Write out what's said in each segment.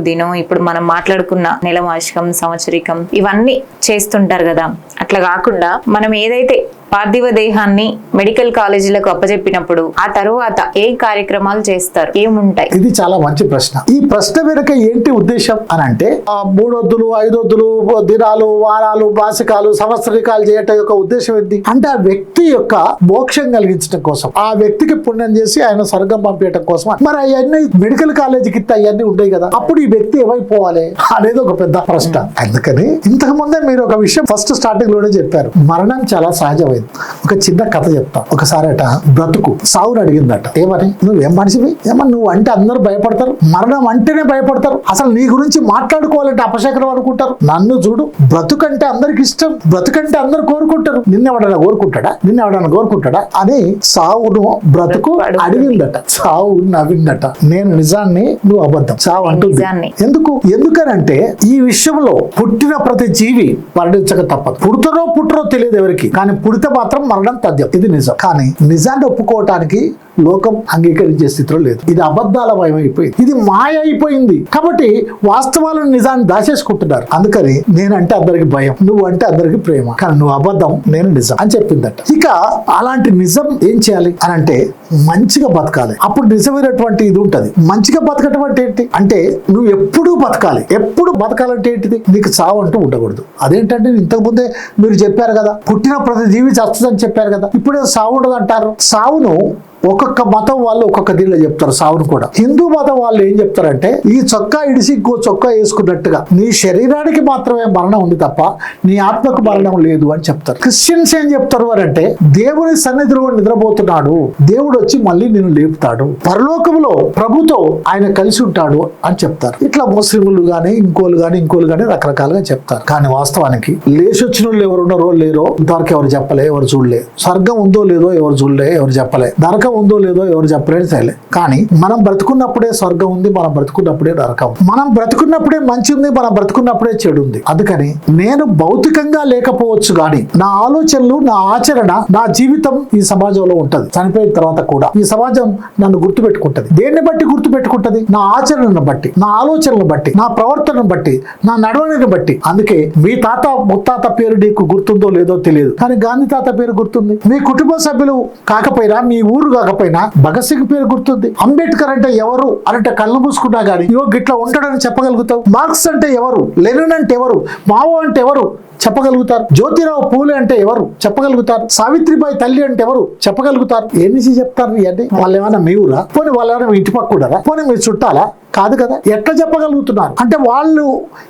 దినం ఇప్పుడు మనం మాట్లాడుకున్న నెల వార్షికం సంవత్సరికం ఇవన్నీ చేస్తుంటారు కదా. అట్లా కాకుండా మనం ఏదైతే పార్థివ దేహాన్ని మెడికల్ కాలేజీలకు అప్పచెప్పినప్పుడు ఆ తరువాత ఏ కార్యక్రమాలు చేస్తారు? ఏముంటాయి? ఇది చాలా మంచి ప్రశ్న. ఈ ప్రశ్న వెనుక ఏంటి ఉద్దేశం అని అంటే ఆ మూడొద్దులు ఐదొద్దులు దినాలు వారాలు మాసికాలు సంవత్సరికాలు చేయటం యొక్క ఉద్దేశం ఏంటి? అంటే ఆ వ్యక్తి యొక్క మోక్షం కలిగించడం కోసం ఆ వ్యక్తికి పుణ్యం చేసి ఆయన స్వర్గం పంపించడం కోసం. మరి అవన్నీ మెడికల్ కాలేజీకి అవన్నీ ఉంటాయి కదా అప్పుడు ఈ వ్యక్తి ఏమైపోవాలి అనేది ఒక పెద్ద ప్రశ్న. అందుకని ఇంతకు ముందే మీరు ఒక విషయం ఫస్ట్ స్టార్టింగ్లోనే చెప్పారు. మరణం చాలా సహజమైంది ఒక చిన్న కథ చెప్తా. ఒకసారి అట బ్రతుకు. సావుని అడిగిందట. ఏమని? నువ్వేం మనిషివి? ఏమని? నువ్వు అంటే అందరూ భయపడతారు. మరణం అంటేనే భయపడతారు. అసలు నీ గురించి మాట్లాడుకోవాలంటే అపశకరం అనుకుంటారు. నన్ను చూడు. బ్రతుకంటే అందరికి ఇష్టం. బ్రతుకంటే అందరు కోరుకుంటారు. నిన్నెవడన్నా కోరుకుంటాడా? నిన్నెవడన్నా కోరుకుంటాడా? అని సావును బ్రతుకు అడిగిందట. సావు నవ్విందట. నేను నిజాన్ని నువ్వు అబద్ధం. సావు అంటుంది. ఎందుకు? ఎందుకనంటే ఈ విషయంలో పుట్టిన ప్రతి జీవి మరణించక తప్పదు. పుడతారో పుట్టరో తెలియదు ఎవరికి. కానీ పుడితే మాత్రం మరణం తథ్యం. ఇది నిజం. కానీ నిజాన్ని ఒప్పుకోవటానికి లోకం అంగీకరించే స్థితిలో లేదు. ఇది అబద్ధాల భయం అయిపోయింది ఇది మాయ అయిపోయింది కాబట్టి వాస్తవాలను నిజాన్ని దాచేసుకుంటున్నారు. అందుకని నేనంటే అందరికి భయం నువ్వు అంటే అందరికి ప్రేమ. కానీ నువ్వు అబద్ధం నేను నిజం అని చెప్పిందట. ఇక అలాంటి నిజం ఏం చేయాలి అని అంటే మంచిగా బతకాలి. అప్పుడు నిజమైనటువంటి ఇది ఉంటది. మంచిగా బతకటం అంటే ఏంటి? అంటే నువ్వు ఎప్పుడూ బతకాలి. ఎప్పుడు బతకాలంటే ఏంటిది? నీకు చావు అంటూ ఉండకూడదు. అదేంటంటే ఇంతకు ముందే మీరు చెప్పారు కదా పుట్టిన ప్రతి జీవి చస్తుందని చెప్పారు కదా. ఇప్పుడే సావు ఉండదు అంటారు సావును ఒక్కొక్క మతం వాళ్ళు ఒక్కొక్క దీనిలో చెప్తారు సావును కూడా. హిందూ మతం వాళ్ళు ఏం చెప్తారంటే ఈ చొక్కా ఇడిసి ఇంకో చొక్కా వేసుకున్నట్టుగా నీ శరీరానికి మాత్రమే మరణం ఉంది తప్ప నీ ఆత్మకు మరణం లేదు అని చెప్తారు. క్రిస్టియన్స్ ఏం చెప్తారు అని అంటే దేవుని సన్నిధిలో నిద్రపోతున్నాడు దేవుడు వచ్చి మళ్ళీ నేను లేపుతాడు పరలోకంలో ప్రభుతో ఆయన కలిసి ఉంటాడు అని చెప్తారు. ఇట్లా ముస్లింలు గాని ఇంకోలు కానీ ఇంకోలు కానీ రకరకాలుగా చెప్తారు. కానీ వాస్తవానికి లేచి వచ్చిన వాళ్ళు ఎవరు ఉన్నారో లేరో ఇంతవరకు ఎవరు చెప్పలే ఎవరు చూడలే. స్వర్గం ఉందో లేదో ఎవరు చూడలే ఎవరు చెప్పలే. నరకం ఉందో లేదో ఎవరు చెప్పలేదు సరే కానీ మనం బ్రతుకున్నప్పుడే స్వర్గం ఉంది మనం బ్రతుకున్నప్పుడే నరకం. మనం బ్రతుకున్నప్పుడే మంచి ఉంది మనం బ్రతుకున్నప్పుడే చెడు ఉంది. అందుకని నేను భౌతికంగా లేకపోవచ్చు కానీ నా ఆలోచనలు నా ఆచరణ నా జీవితం ఈ సమాజంలో ఉంటది. చనిపోయిన తర్వాత కూడా ఈ సమాజం నన్ను గుర్తు పెట్టుకుంటది దేన్ని బట్టి గుర్తు పెట్టుకుంటది నా ఆచరణను బట్టి నా ఆలోచనను బట్టి నా ప్రవర్తనను బట్టి నా నడవడిని బట్టి. అందుకే మీ తాత ముత్తాత పేరు నీకు గుర్తుందో లేదో తెలియదు. కానీ గాంధీ తాత పేరు గుర్తుంది. మీ కుటుంబ సభ్యులు కాకపోయినా మీ ఊరు కాకపోయినా భగత్ సింగ్ పేరు గుర్తుంది. అంబేద్కర్ అంటే ఎవరు అంటే కళ్ళు మూసుకున్నా గానీ ఇవో గిట్లా ఉంటాడని చెప్పగలుగుతావు. మార్క్స్ అంటే ఎవరు? లెనిన్ అంటే ఎవరు? మావో అంటే ఎవరు? చెప్పగలుగుతారు. జ్యోతిరావు పూలే అంటే ఎవరు? చెప్పగలుగుతారు. సావిత్రిబాయి తల్లి అంటే ఎవరు? చెప్పగలుగుతారు. ఎన్నిసి చెప్తారు అంటే వాళ్ళు ఏమైనా మీ ఊరా? పోనీ వాళ్ళు ఏమైనా మీ ఇంటి పక్కూడరా పోనీ మీరు చుట్టాలా? కాదు కదా? ఎట్లా చెప్పగలుగుతున్నారు? అంటే వాళ్ళు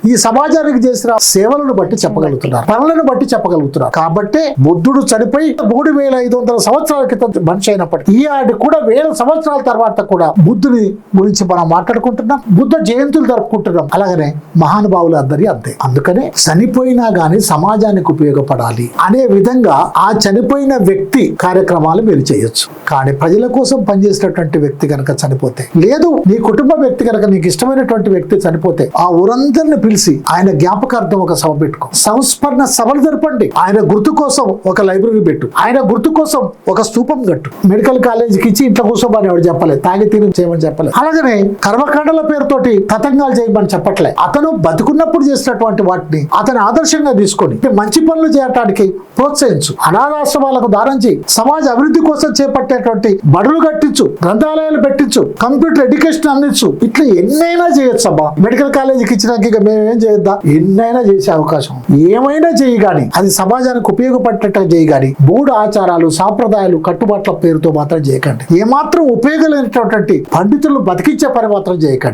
ఈ సమాజానికి చేసిన సేవలను బట్టి చెప్పగలుగుతున్నారు పనులను బట్టి చెప్పగలుగుతున్నారు. కాబట్టి బుద్ధుడు చనిపోయి మూడు వేల ఐదు వందల సంవత్సరాల క్రితం మనిషి అయినప్పటికీ ఈ ఆడి కూడా వేల సంవత్సరాల తర్వాత కూడా బుద్ధుని గురించి మనం మాట్లాడుకుంటున్నాం బుద్ధ జయంతులు జరుపుకుంటున్నాం. అలాగనే మహానుభావులు అందరి అంతే. అందుకనే చనిపోయినా గాని సమాజానికి ఉపయోగపడాలి అనే విధంగా ఆ చనిపోయిన వ్యక్తి కార్యక్రమాలు మీరు చేయొచ్చు. కానీ ప్రజల కోసం పనిచేసినటువంటి వ్యక్తి కనుక చనిపోతే లేదు నీ కుటుంబ వ్యక్తి కనుక నీకు ఇష్టమైనటువంటి వ్యక్తి చనిపోతే ఆ ఊరందరిని పిలిచి ఆయన జ్ఞాపకార్థం ఒక సభ పెట్టుకో. సంస్మరణ సభలు జరపండి. ఆయన గుర్తు కోసం ఒక లైబ్రరీ పెట్టు. ఆయన గుర్తు కోసం ఒక స్తూపం కట్టు. మెడికల్ కాలేజీకి ఇచ్చి ఇంట్లో కూర్చోమని ఎవరు చెప్పలేదు తాగి తిని చేయమని చెప్పలేదు అలాగనే కర్మకాండల పేరుతోటి తతంగాలు చేయమని చెప్పట్లే. అతను బతుకున్నప్పుడు చేసినటువంటి వాటిని అతని ఆదర్శంగా తీసుకొని మంచి పనులు చేయటానికి ప్రోత్సహించు. అనాథాశ్రమాలకు దానం చేయి. సమాజ అభివృద్ధి కోసం చేపట్టేటువంటి బడులు కట్టించు. గ్రంథాలయాలు పెట్టించు. కంప్యూటర్ ఎడ్యుకేషన్ అందించు. ఇట్లా ఎన్నైనా చేయొచ్చు అబ్బా మెడికల్ కాలేజీకి ఇచ్చినాక ఇక మేమేం చేయొద్దా? ఎన్నైనా చేసే అవకాశం. ఏమైనా చేయి కానీ అది సమాజానికి ఉపయోగపడేటట్టు చేయి కానీ మూడు ఆచారాలు సాంప్రదాయాలు కట్టుబాట్ల పేరుతో మాత్రం చేయకండి. ఏమాత్రం ఉపయోగం లేనటువంటి పండితులు బతికించే పని మాత్రం చేయకండి.